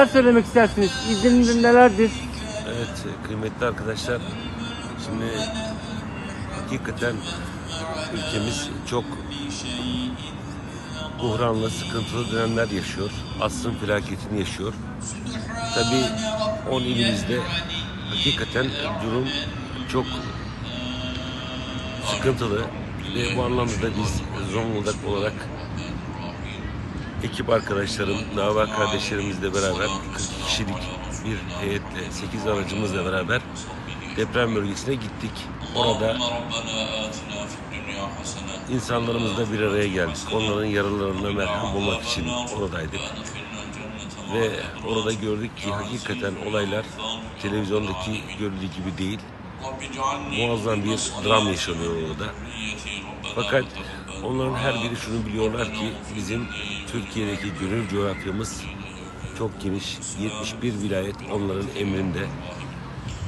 Neler söylemek istersiniz? İzlenimler nelerdir? Evet kıymetli arkadaşlar şimdi hakikaten ülkemiz çok buhranlı, sıkıntılı dönemler yaşıyor. Asrın felaketini yaşıyor. Tabii 10 ilimizde hakikaten durum çok sıkıntılı ve bu anlamda da biz Zonguldak olarak ekip arkadaşlarım, dava kardeşlerimizle beraber 42 kişilik bir heyetle, 8 aracımızla beraber deprem bölgesine gittik. Orada insanlarımızla bir araya geldik. Onların yaralarına merhem bulmak için oradaydık. Ve orada gördük ki hakikaten olaylar televizyondaki görüldüğü gibi değil. Muazzam bir dram yaşanıyor orada. Fakat onların her biri şunu biliyorlar ki bizim Türkiye'deki gönül coğrafyamız çok geniş. 71 vilayet onların emrinde.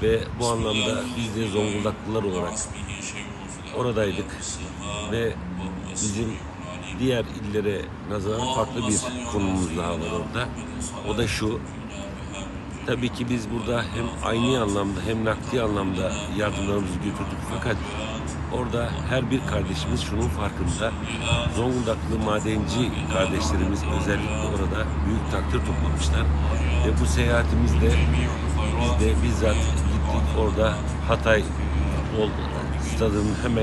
Ve bu anlamda biz de Zonguldaklılar olarak oradaydık. Ve bizim diğer illere nazaran farklı bir konumumuz daha var orada. O da şu, Tabii ki biz burada hem aynı anlamda hem nakdi anlamda yardımlarımızı götürdük fakat orada her bir kardeşimiz şunun farkında. Zonguldaklı madenci kardeşlerimiz özellikle orada büyük takdir toplamışlar. Ve bu seyahatimizde biz de bizzat gittik orada Hatay Ol- stadının hemen